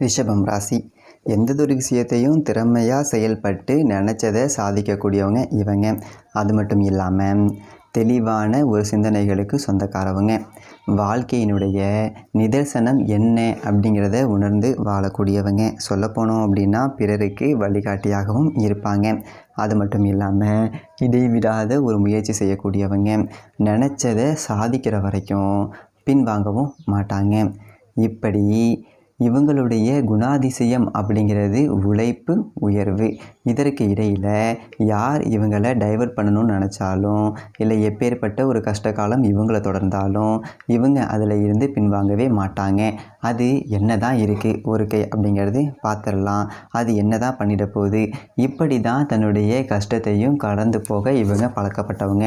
ரிஷபம் ராசி. எந்ததொரு விஷயத்தையும் திறமையாக செயல்பட்டு நினச்சதை சாதிக்கக்கூடியவங்க இவங்க. அது மட்டும் இல்லாமல் தெளிவான ஒரு சிந்தனைகளுக்கு சொந்தக்காரவங்க. வாழ்க்கையினுடைய நிதர்சனம் என்ன அப்படிங்கிறத உணர்ந்து வாழக்கூடியவங்க. சொல்லப்போனோம் அப்படின்னா பிறருக்கு வழிகாட்டியாகவும் இருப்பாங்க. அது மட்டும் இல்லாமல் இடைவிடாத ஒரு முயற்சி செய்யக்கூடியவங்க. நினச்சதை சாதிக்கிற வரைக்கும் பின்வாங்கவும் மாட்டாங்க. இப்படி இவங்களுடைய குணாதிசயம் அப்படிங்கிறது உழைப்பு உயர்வு. இதற்கு இடையில் யார் இவங்களை டைவர்ட் பண்ணணும்னு நினச்சாலும் இல்லை எப்பேற்பட்ட ஒரு கஷ்ட காலம் இவங்களை தொடர்ந்தாலும் இவங்க அதில் இருந்து பின்வாங்கவே மாட்டாங்க. அது என்ன தான் இருக்குது ஒரு கை அப்படிங்கிறது பார்த்துடலாம் அது என்ன தான் பண்ணிட போகுது? இப்படி தான் தன்னுடைய கஷ்டத்தையும் கடந்து போக இவங்க பழக்கப்பட்டவங்க.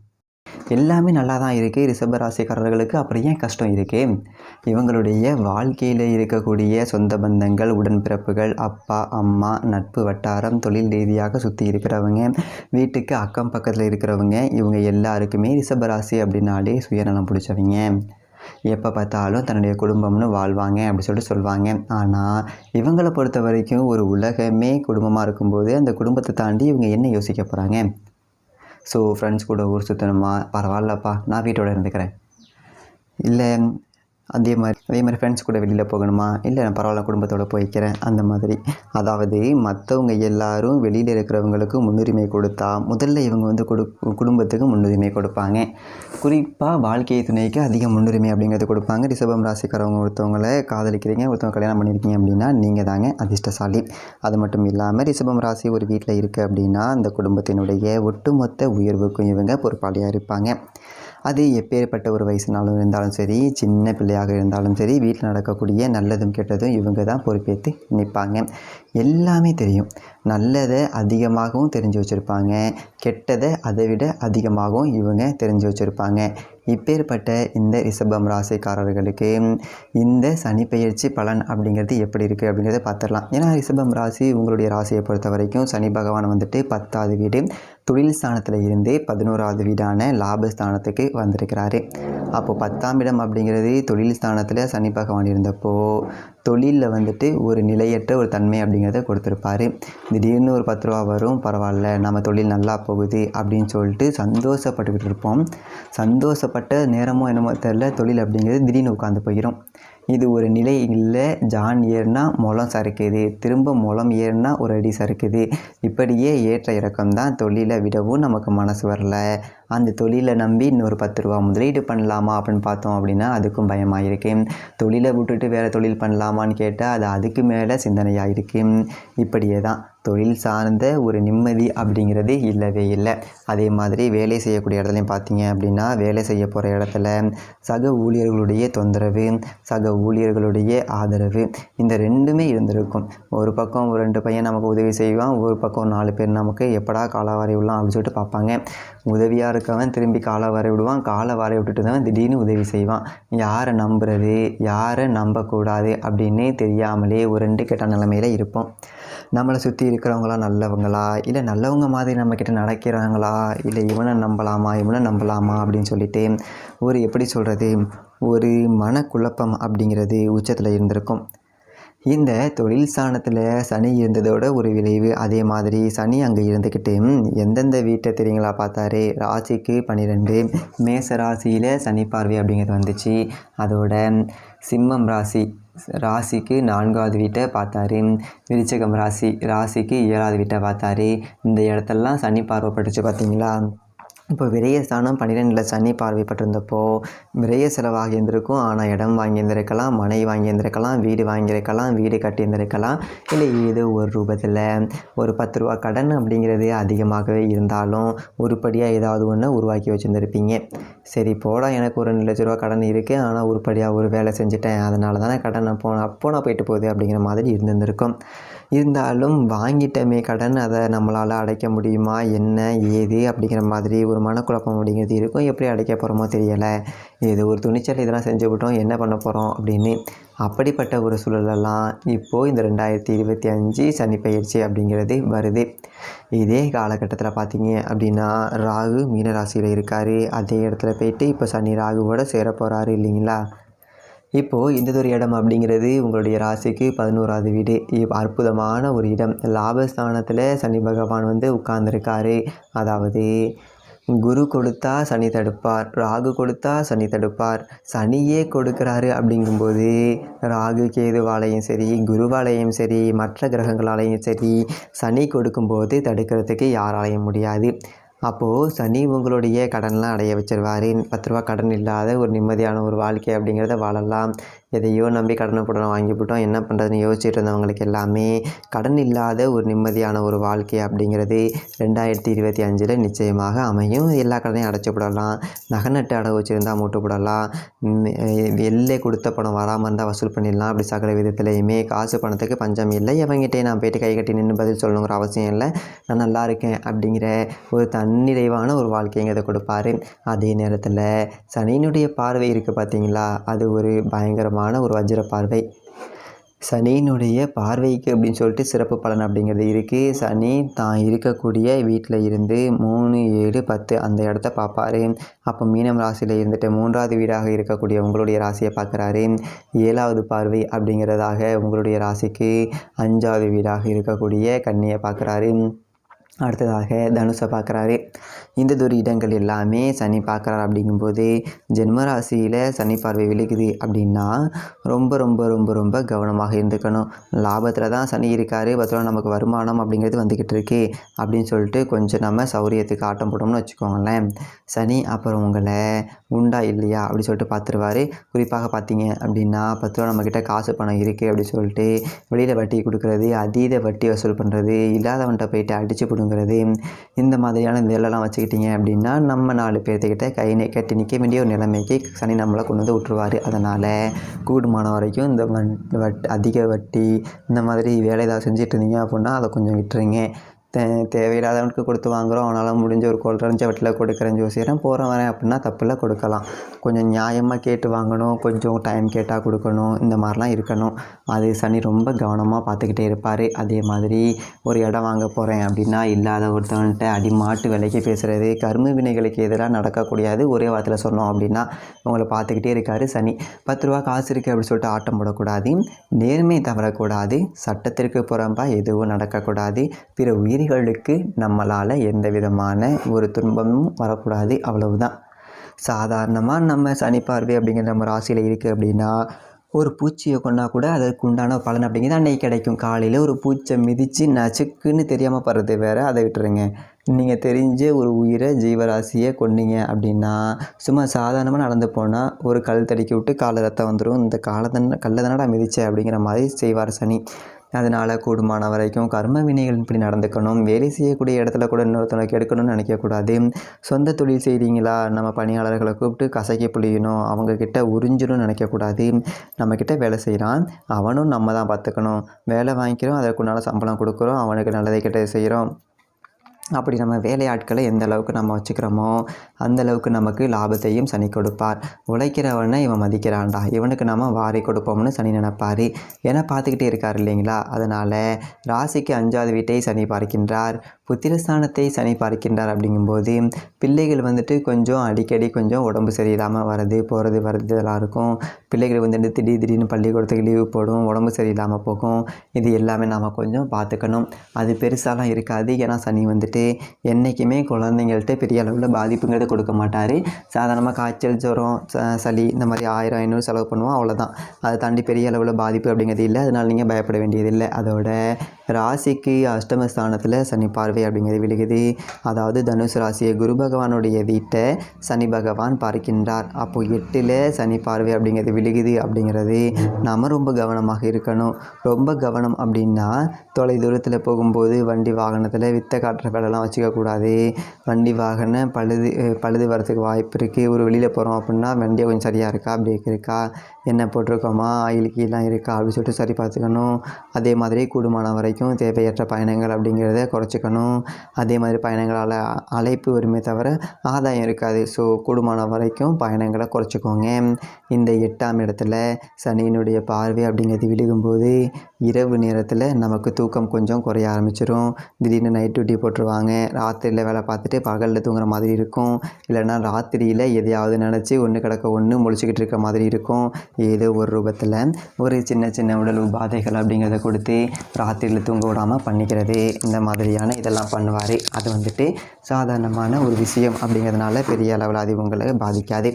எல்லாமே நல்லா தான் இருக்குது ரிஷப ராசிக்காரர்களுக்கு அப்புறம் ஏன் கஷ்டம் இருக்குது இவங்களுடைய வாழ்க்கையில் இருக்கக்கூடிய சொந்த பந்தங்கள் உடன்பிறப்புகள் அப்பா அம்மா நட்பு வட்டாரம் தொழில் ரீதியாக சுற்றி இருக்கிறவங்க வீட்டுக்கு அக்கம் பக்கத்தில் இருக்கிறவங்க இவங்க எல்லாருக்குமே ரிஷப ராசி அப்படின்னாலே சுயநலம் பிடிச்சவங்க. எப்போ பார்த்தாலும் தன்னுடைய குடும்பம்னு வாழ்வாங்க அப்படி சொல்லிட்டு சொல்லுவாங்க ஆனால் இவங்களை பொறுத்த வரைக்கும் ஒரு உலகமே குடும்பமாக இருக்கும்போது அந்த குடும்பத்தை தாண்டி இவங்க என்ன யோசிக்க போகிறாங்க ஸோ ஃப்ரெண்ட்ஸ் கூட ஊர் சுற்றணுமா பரவாயில்லப்பா. நான் வீட்டோட இருந்துக்கிறேன். இல்லை அதே மாதிரி அதே மாதிரி ஃப்ரெண்ட்ஸ் கூட வெளியில் போகணுமா? இல்லை நான் பரவாயில்ல குடும்பத்தோடு போய்க்கிறேன். அந்த மாதிரி. அதாவது மற்றவங்க எல்லாரும் வெளியில் இருக்கிறவங்களுக்கு முன்னுரிமை கொடுத்தா முதல்ல இவங்க வந்து கொடு குடும்பத்துக்கு முன்னுரிமை கொடுப்பாங்க. குறிப்பாக வாழ்க்கை துணைக்கு அதிக முன்னுரிமை அப்படிங்கிறது கொடுப்பாங்க. ரிஷபம் ராசிக்காரவங்க ஒருத்தவங்களை காதலிக்கிறீங்க ஒருத்தவங்க கல்யாணம் பண்ணியிருக்கீங்க அப்படின்னா நீங்கள் தாங்க அதிர்ஷ்டசாலி. அது மட்டும் இல்லாமல் ரிஷபம் ராசி ஒரு வீட்டில் இருக்குது அப்படின்னா அந்த குடும்பத்தினுடைய ஒட்டுமொத்த உயர்வுக்கும் இவங்க பொறுப்பாளியாக இருப்பாங்க. அது எப்பேற்பட்ட ஒரு வயசுனாலும் இருந்தாலும் சரி சின்ன பிள்ளையாக இருந்தாலும் சரி வீட்டில் நடக்கக்கூடிய நல்லதும் கெட்டதும் இவங்க தான் பொறுப்பேற்று நிற்பாங்க எல்லாமே தெரியும். நல்லதை அதிகமாகவும் தெரிஞ்சு வச்சுருப்பாங்க. கெட்டதை அதை விட அதிகமாகவும் இவங்க தெரிஞ்சு வச்சுருப்பாங்க. இப்பேற்பட்ட இந்த ரிஷபம் ராசிக்காரர்களுக்கு இந்த சனிப்பெயர்ச்சி பலன் அப்படிங்கிறது எப்படி இருக்குது அப்படிங்கிறத பார்த்துடலாம். ஏன்னா ரிஷபம் ராசி உங்களுடைய ராசியை பொறுத்த வரைக்கும் சனி பகவான் வந்துட்டு பத்தாவது வீடு. தொழில் ஸ்தானத்தில் இருந்தே பதினோராவது வீடான லாபஸ்தானத்துக்கு வந்திருக்கிறாரு. அப்போது பத்தாம் இடம் அப்படிங்கிறது தொழில் ஸ்தானத்தில் சனி பகவான் இருந்தப்போ தொழிலில் வந்துட்டு ஒரு நிலையற்ற ஒரு தன்மை அப்படிங்கிறத கொடுத்துருப்பாரு. திடீர்னு ஒரு பத்து ரூபா வரும் பரவாயில்ல நம்ம தொழில் நல்லா போகுது அப்படின்னு சொல்லிட்டு சந்தோஷப்பட்டுக்கிட்டு இருப்போம். சந்தோஷப்பட்ட நேரமோ என்னமோ தெரில தொழில் அப்படிங்கிறது திடீர்னு உட்காந்து போயிடும் இது ஒரு நிலை இல்லை. ஜான் ஏறினா முளம் சறுக்குது. திரும்ப முளம் ஏறினா ஒரு அடி சறுக்குது. இப்படியே ஏற்ற இறக்கம் தான் தொழிலை விடவும் நமக்கு மனசு வரல. அந்த தொழிலை நம்பி இன்னொரு பத்து ரூபா முதலீடு பண்ணலாமா அப்படின்னு பார்த்தோம் அப்படின்னா அதுக்கும் பயமாக இருக்குது தொழிலை விட்டுட்டு வேறு தொழில் பண்ணலாமான்னு கேட்டால் அது அதுக்கு மேலே சிந்தனையாக இருக்குது இப்படியே தான். தொழில் சார்ந்த ஒரு நிம்மதி அப்படிங்கிறது இல்லவே இல்லை. அதே மாதிரி வேலை செய்யக்கூடிய இடத்துலையும் பார்த்தீங்க அப்படின்னா வேலை செய்ய போகிற இடத்துல சக ஊழியர்களுடைய தொந்தரவு சக ஊழியர்களுடைய ஆதரவு இந்த ரெண்டுமே இருந்திருக்கும். ஒரு பக்கம் ஒரு ரெண்டு பையன் நமக்கு உதவி செய்வான் ஒரு பக்கம் நாலு பேர் நமக்கு எப்படா காலாவாரி விடலாம் அப்படின்னு சொல்லிட்டு பார்ப்பாங்க. உதவியாக இருக்கவன் திரும்பி காலை வரைய விடுவான். காலை வரைய விட்டுட்டு தான் திடீர்னு உதவி செய்வான். யாரை நம்புறது? யாரை நம்பக்கூடாது அப்படின்னே தெரியாமலே ஒரு ரெண்டு கெட்ட நிலமையில இருப்போம். நம்மளை சுற்றி இருக்கிறவங்களாம் நல்லவங்களா? இல்லை நல்லவங்க மாதிரி நம்மக்கிட்ட நடக்கிறாங்களா? இல்லை இவனை நம்பலாமா? இவனை நம்பலாமா? அப்படின்னு சொல்லிட்டு ஒரு எப்படி சொல்கிறது ஒரு மனக்குழப்பம் அப்படிங்கிறது உச்சத்தில் இருந்திருக்கும். இந்த தொழில் ஸ்தானத்தில் சனி இருந்ததோட ஒரு விளைவு அதே மாதிரி சனி அங்கே இருந்துக்கிட்டு எந்தெந்த வீட்டை தெரியுங்களா பார்த்தாரு? ராசிக்கு பன்னிரெண்டு மேச ராசியில் சனி பார்வை அப்படிங்கிறது வந்துச்சு. அதோட சிம்மம் ராசி ராசிக்கு நான்காவது வீட்டை பார்த்தாரு. விருச்சகம் ராசி ராசிக்கு ஏழாவது வீட்டை பார்த்தாரு. இந்த இடத்தெல்லாம் சனி பார்வைப்பட்டுச்சு பார்த்தீங்களா? இப்போ விரயஸ்தானம் பன்னிரெண்டில் சனி பார்வைப்பட்டிருந்தப்போ விரய செலவாகி இருந்திருக்கும். ஆனால் இடம் வாங்கியிருந்திருக்கலாம் மனை வாங்கியிருந்திருக்கலாம் வீடு வாங்கியிருக்கலாம் வீடு கட்டியிருந்திருக்கலாம் இல்லை ஏதோ ஒரு ரூபத்தில் ஒரு பத்து ரூபா கடன் அப்படிங்கிறது அதிகமாகவே இருந்தாலும் உருப்படியாக ஏதாவது ஒன்று உருவாக்கி வச்சுருந்துருப்பீங்க. சரி போடா எனக்கு ஒரு ரெண்டு லட்ச ரூபா கடன் இருக்குது ஆனால் உருப்படியாக ஒரு வேலை செஞ்சுட்டேன். அதனால தானே கடன் நான் போன போனால் போயிட்டு போகுது அப்படிங்கிற மாதிரி இருந்திருக்கும் இருந்தாலும் வாங்கிட்டமே கடன் அதை நம்மளால் அடைக்க முடியுமா? என்ன? ஏது? அப்படிங்கிற மாதிரி ஒரு மனக்குழப்பம் அப்படிங்கிறது இருக்கும். எப்படி அடைக்க போகிறோமோ தெரியலை. ஏதோ ஒரு துணிச்சல் இதெல்லாம் செஞ்சு விட்டோம். என்ன பண்ண போகிறோம் அப்படின்னு அப்படிப்பட்ட ஒரு சூழலெல்லாம் இப்போது இந்த ரெண்டாயிரத்தி இருபத்தி அஞ்சு சனி பயிற்சி அப்படிங்கிறது வருது. இதே காலகட்டத்தில் பார்த்தீங்க அப்படின்னா ராகு மீனராசியில் இருக்கார். அதே இடத்துல போயிட்டு இப்போ சனி ராகுவோட சேர போகிறாரு இல்லைங்களா? இப்போது இந்த இடம் அப்படிங்கிறது உங்களுடைய ராசிக்கு பதினோராவது வீடு. இப் அற்புதமான ஒரு இடம். லாபஸ்தானத்தில் சனி பகவான் வந்து உட்கார்ந்துருக்காரு. அதாவது குரு கொடுத்தா சனி தடுப்பார். ராகு கொடுத்தா சனி தடுப்பார். சனியே கொடுக்குறாரு அப்படிங்கும்போது ராகு கேதுவாலையும் சரி குருவாலையும் சரி மற்ற கிரகங்களாலையும் சரி சனி கொடுக்கும்போது தடுக்கிறதுக்கு யாராலையும் முடியாது. அப்போது சனி உங்களுடைய கடன்லாம் அடைய வச்சிருவார். பத்து ரூபா கடன் இல்லாத ஒரு நிம்மதியான ஒரு வாழ்க்கை அப்படிங்கிறத வாழலாம். எதையோ நம்பி கடனை போட்டு வாங்கிவிட்டோம் என்ன பண்ணுறதுன்னு யோசிச்சுட்டு இருந்தவங்களுக்கு எல்லாமே கடன் இல்லாத ஒரு நிம்மதியான ஒரு வாழ்க்கை அப்படிங்கிறது ரெண்டாயிரத்தி இருபத்தி அஞ்சில் நிச்சயமாக அமையும். எல்லா கடனையும் அடைச்சி விடலாம் நகை நட்டு அடகு வச்சுருந்தா மூட்டு விடலாம் எல்லை கொடுத்த பணம் வராமல் இருந்தால் வசூல் பண்ணிடலாம். அப்படி சகல விதத்துலையுமே காசு பணத்துக்கு பஞ்சம் இல்லை. எவங்கிட்டே நான் போயிட்டு கை கட்டி நின்று பதில் சொல்லணுங்கிற அவசியம் இல்லை. நான் நல்லா இருக்கேன் அப்படிங்கிற ஒரு தன்னிறைவான ஒரு வாழ்க்கைங்கிறத கொடுப்பாரு. அதே நேரத்தில் சனியினுடைய பார்வை இருக்குது பார்த்தீங்களா அது ஒரு பயங்கரமாக பயங்கரமான ஒரு வஜ்ர பார்வை. சனியினுடைய பார்வைக்கு அப்படின்னு சொல்லிட்டு சிறப்பு பலன் அப்படிங்கிறது இருக்குது சனி தான் இருக்கக்கூடிய வீட்டில் இருந்து மூணு ஏழு பத்து அந்த இடத்த பார்ப்பாரு. அப்போ மீனம் ராசியில் இருந்துட்டு மூன்றாவது வீடாக இருக்கக்கூடிய உங்களுடைய ராசியை பார்க்குறாரு. ஏழாவது பார்வை அப்படிங்கிறதாக உங்களுடைய ராசிக்கு அஞ்சாவது வீடாக இருக்கக்கூடிய கன்னியை பார்க்குறாரு. அடுத்ததாக தனுஷை பார்க்குறாரு. இந்த ஒரு இடங்கள் எல்லாமே சனி பார்க்குறாரு அப்படிங்கும்போது ஜென்ம ராசியில் சனி பார்வை விழுகுது அப்படின்னா ரொம்ப ரொம்ப ரொம்ப ரொம்ப கவனமாக இருந்துக்கணும். லாபத்தில் தான் சனி இருக்கார் பத்திரம் நமக்கு வருமானம் அப்படிங்கிறது வந்துக்கிட்டு இருக்கு அப்படின்னு சொல்லிட்டு கொஞ்சம் நம்ம சௌரியத்துக்கு ஆட்டம் போட்டோம்னு வச்சுக்கோங்களேன். சனி அப்புறம் உங்களை உண்டா இல்லையா அப்படி சொல்லிட்டு பார்த்துருவாரு. குறிப்பாக பார்த்தீங்க அப்படின்னா பத்து ரூபா நம்மக்கிட்ட காசு பணம் இருக்குது அப்படி சொல்லிட்டு வெளியில் வட்டி கொடுக்குறது அதீத வட்டி வசூல் பண்ணுறது இல்லாதவன்கிட்ட போயிட்டு அடித்து பிடுங்கிறது இந்த மாதிரியான வேலைலாம் வச்சுக்கிட்டீங்க அப்படின்னா நம்ம நாலு பேர்த்துக்கிட்ட கை கட்டி நிற்க வேண்டிய ஒரு நிலைமைக்கு சனி நம்மளை கொண்டு வந்து விட்டுருவார். அதனால் கூடுமான வரைக்கும் இந்த வட் அதிக வட்டி இந்த மாதிரி வேலை ஏதாவது செஞ்சுட்டு இருந்தீங்க அப்படின்னா அதை கொஞ்சம் விட்டுருங்க. தே தேவையில்லாதவனுக்கு கொடுத்து வாங்குகிறோம் அவனால் முடிஞ்ச ஒரு குறைஞ்ச வட்டியில் கொடுக்குறேன் ஜோசியரன் போகிறேன் வரேன் அப்படின்னா தப்பில் கொடுக்கலாம். கொஞ்சம் நியாயமாக கேட்டு வாங்கணும். கொஞ்சம் டைம் கேட்டால் கொடுக்கணும். இந்த மாதிரிலாம் இருக்கணும். அது சனி ரொம்ப கவனமாக பார்த்துக்கிட்டே இருப்பார். அதே மாதிரி ஒரு இடம் வாங்க போகிறேன் அப்படின்னா இல்லாத ஒருத்தவன்கிட்ட அடிமாட்டு விலைக்கு பேசுகிறது கர்ம வினைகளுக்கு எதிராக நடக்கக்கூடியது ஒரே வாரத்தில் சொன்னோம் அப்படின்னா உங்களை பார்த்துக்கிட்டே இருக்கார் சனி. பத்து ரூபா காசு இருக்குது அப்படின்னு சொல்லிட்டு ஆட்டம் போடக்கூடாது. நேர்மை தவறக்கூடாது. சட்டத்திற்கு புறம்பாக எதுவும் நடக்கக்கூடாது. பிற உயிர் எதிரிகளுக்கு நம்மளால் எந்த விதமான ஒரு துன்பமும் வரக்கூடாது அவ்வளவுதான். சாதாரணமாக நம்ம சனி பார்வை அப்படிங்கிற நம்ம ராசியில் இருக்குது அப்படின்னா ஒரு பூச்சியை கொண்டா கூட அதற்கு உண்டான பலன் அப்படிங்கிறது அன்னைக்கு கிடைக்கும். காலையில் ஒரு பூச்சை மிதித்து நச்சுக்குன்னு தெரியாமல் படுறது வேறு அதை விட்டுருங்க. நீங்கள் தெரிஞ்ச ஒரு உயிரை ஜீவராசியை கொன்னீங்க அப்படின்னா சும்மா சாதாரணமாக நடந்து போனால் ஒரு கல் தடுக்கி விட்டு காலை ரத்தம் வந்துடும் இந்த காலை கல்லை தானடா மிதிச்ச அப்படிங்கிற மாதிரி செய்வார் சனி. அதனால் கூடுமான வரைக்கும் கர்ம வினைகள் இப்படி நடந்துக்கணும். வேலை செய்யக்கூடிய இடத்துல கூட இன்னொருத்தனை கெடுக்கணும்னு நினைக்கக்கூடாது. சொந்த தொழில் செய்கிறீங்களா நம்ம பணியாளர்களை கூப்பிட்டு கசக்கி புளியணும் அவங்கக்கிட்ட உறிஞ்சணும்னு நினைக்கக்கூடாது. நம்மக்கிட்ட வேலை செய்கிறான் அவனும் நம்ம தான் பார்த்துக்கணும். வேலை வாங்கிக்கிறோம். அதற்குண்டான சம்பளம் கொடுக்குறோம். அவனுக்கு நல்லதை கிட்ட செய்கிறோம் அப்படி நம்ம வேலையாட்களை எந்த அளவுக்கு நம்ம வச்சுக்கிறோமோ அந்த அளவுக்கு நமக்கு லாபத்தையும் சனி கொடுப்பார். உழைக்கிறவனை இவன் மதிக்கிறான்டா. இவனுக்கு நம்ம வாரி கொடுப்போம்னு சனி நினைப்பார். ஏன்னா பார்த்துக்கிட்டே இருக்கார் இல்லைங்களா? அதனால் ராசிக்கு அஞ்சாவது வீட்டை சனி பார்க்கின்றார். புத்திரஸ்தானத்தை சனி பார்க்கின்றார் அப்படிங்கும்போது பிள்ளைகள் வந்துட்டு கொஞ்சம் அடிக்கடி கொஞ்சம் உடம்பு சரியில்லாமல் வர்றது போகிறது வர்றது இதெல்லாம் இருக்கும். பிள்ளைகள் வந்துட்டு திடீர் திடீர்னு பள்ளிக்கூடத்துக்கு லீவு போடும் உடம்பு சரியில்லாமல் போகும். இது எல்லாமே நாம் கொஞ்சம் பார்த்துக்கணும். அது பெருசாலாம் இருக்காது. ஏன்னா சனி வந்துட்டு என்றைக்குமே குழந்தைங்கள்ட்ட பெரிய அளவில் பாதிப்புங்கிறத கொடுக்க மாட்டார். சாதாரணமாக காய்ச்சல் ஜுரம் ச சளி இந்த மாதிரி ஆயிரம் ஐநூறு செலவு பண்ணுவோம். அவ்வளோதான் அதை தாண்டி பெரிய அளவில் பாதிப்பு அப்படிங்கிறது இல்லை. அதனால் நீங்கள் பயப்பட வேண்டியதில்லை. அதோட ராசிக்கு அஷ்டமஸ்தானத்தில் சனி பார்வை அப்படிங்கிறது விழுகுது. அதாவது தனுசு ராசியை குரு பகவானுடைய வீட்டை சனி பகவான் பார்க்கின்றார். அப்போது எட்டில் சனி பார்வை அப்படிங்கிறது விழுகுது அப்படிங்கிறது நாம் ரொம்ப கவனமாக இருக்கணும். ரொம்ப கவனம் அப்படின்னா தொலை தூரத்தில் போகும்போது வண்டி வாகனத்தில் வித்தை காட்டுற வேலைலாம் வச்சுக்கக்கூடாது. வண்டி வாகனம் பழுது பழுது வரத்துக்கு வாய்ப்பு இருக்குது ஒரு வெளியில் போகிறோம் அப்படின்னா வண்டியை கொஞ்சம் சரியாக இருக்கா? பிரேக் இருக்கா? என்ன போட்டிருக்கோமா? ஆயில் கீழெலாம் இருக்கா? அப்படின்னு சொல்லிட்டு சரி பார்த்துக்கணும். அதே மாதிரி கூடுமான வரைக்கும் தேவையற்ற பயணங்கள் அப்படிங்கிறத குறைச்சிக்கணும். அதே மாதிரி பயணங்களால் அழைப்பு வருமே தவிர ஆதாயம் இருக்காது. ஸோ கூடுமான வரைக்கும் பயணங்களை குறைச்சிக்கோங்க. இந்த எட்டாம் இடத்துல சனியினுடைய பார்வை அப்படிங்கிறது விழுகும்போது இரவு நேரத்தில் நமக்கு தூக்கம் கொஞ்சம் குறைய ஆரம்பிச்சிடும் திடீர்னு நைட் டியூட்டி போட்டுருவாங்க. ராத்திரியில் வேலை பார்த்துட்டு பகலில் தூங்குற மாதிரி இருக்கும். இல்லைன்னா ராத்திரியில் எதையாவது நினச்சி ஒன்று கிடக்க ஒன்று முழிச்சிக்கிட்டு இருக்க மாதிரி இருக்கும். ஏதோ ஒரு ரூபத்தில் ஒரு சின்ன சின்ன உடல் உபாதைகள் அப்படிங்கிறத கொடுத்து ராத்திரியில் தூங்க விடாமல் பண்ணிக்கிறது. இந்த மாதிரியான இதெல்லாம் பண்ணுவார். அது வந்துட்டு சாதாரணமான ஒரு விஷயம் அப்படிங்கிறதுனால பெரிய அளவில் அது உங்களை பாதிக்காது.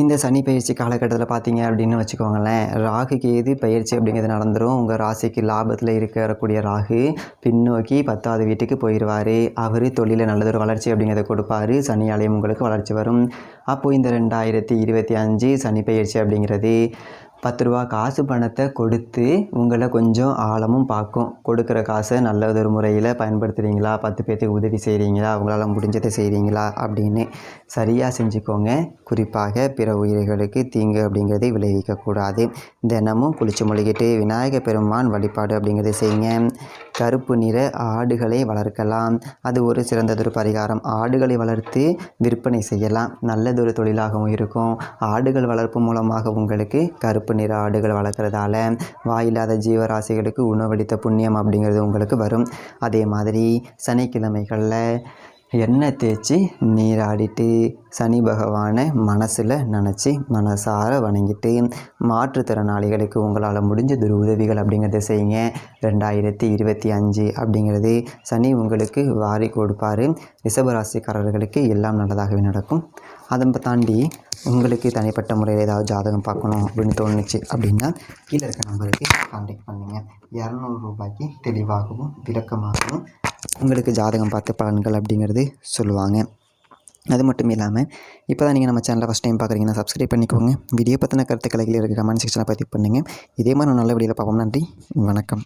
இந்த சனி பயிற்சி காலகட்டத்தில் பார்த்தீங்க அப்படின்னு வச்சுக்கோங்களேன் ராகு கேது பயிற்சி அப்படிங்கிறது நடந்துடும் உங்கள் ராசிக்கு லாபத்தில் இருக்கக்கூடிய ராகு பின்னோக்கி பத்தாவது வீட்டுக்கு போயிடுவார் அவர் தொழிலில் நல்லதொரு வளர்ச்சி அப்படிங்கிறத கொடுப்பாரு. சனியாலயம் உங்களுக்கு வளர்ச்சி வரும். அப்போது இந்த ரெண்டாயிரத்தி இருபத்தி அஞ்சு சனி பயிற்சி அப்படிங்கிறது பத்து ரூபா காசு பணத்தை கொடுத்து உங்களை கொஞ்சம் ஆழமும் பார்க்கும். கொடுக்குற காசை நல்லதொரு முறையில் பயன்படுத்துகிறீங்களா பத்து பேர்த்துக்கு உதவி செய்கிறீங்களா உங்களால் முடிஞ்சதை செய்கிறீங்களா அப்படின்னு சரியாக செஞ்சுக்கோங்க. குறிப்பாக பிற உயிர்களுக்கு தீங்கு அப்படிங்கிறதை விளைவிக்கக்கூடாது தினமும் குளிச்சு மொழிகிட்டு விநாயக பெருமான் வழிபாடு அப்படிங்கிறத செய்யுங்க. கருப்பு நிற ஆடுகளை வளர்க்கலாம். அது ஒரு சிறந்ததொரு பரிகாரம். ஆடுகளை வளர்த்து விற்பனை செய்யலாம். நல்லதொரு தொழிலாகவும் இருக்கும். ஆடுகள் வளர்ப்பு மூலமாக உங்களுக்கு கருப்பு நிற ஆடுகள் வளர்க்குறதால வாயில்லாத ஜீவராசிகளுக்கு உணவளித்த புண்ணியம் அப்படிங்கிறது உங்களுக்கு வரும். அதே மாதிரி சனிக்கிழமைகளில் எண்ணெய் தேய்ச்சி நீராடிட்டு சனி பகவானை மனசில் நினச்சி மனசார வணங்கிட்டு மாற்றுத்திறனாளிகளுக்கு உங்களால் முடிஞ்ச உதவிகள் அப்படிங்கிறத செய்யுங்க. ரெண்டாயிரத்தி இருபத்தி அஞ்சு அப்படிங்கிறது சனி உங்களுக்கு வாரி கொடுப்பார். ரிஷபராசிக்காரர்களுக்கு எல்லாம் நல்லதாகவே நடக்கும். அதை தாண்டி உங்களுக்கு தனிப்பட்ட முறையில் ஏதாவது ஜாதகம் பார்க்கணும் அப்படின்னு தோணுச்சு அப்படின்னா கீழே இருக்க நம்பருக்கு கான்டாக்ட் பண்ணுங்கள் இரநூறு ரூபாய்க்கு தெளிவாகவும் விளக்கமாகவும் உங்களுக்கு ஜாதகம் பார்த்து பலன்கள் அப்படிங்கிறது சொல்லுவாங்க. அது மட்டும் இல்லாமல் இப்போ தான் நீங்கள் நம்ம சேனலை ஃபஸ்ட் டைம் பார்க்குறீங்கன்னா சப்ஸ்கிரைப் பண்ணிக்கோங்க. வீடியோ பற்றின கருத்துக்களை இருக்க கமெண்ட் செக்ஷனில் பதிவு பண்ணுங்கள் இதே மாதிரி நல்ல வீடியோவில் பார்ப்போம். நன்றி. வணக்கம்.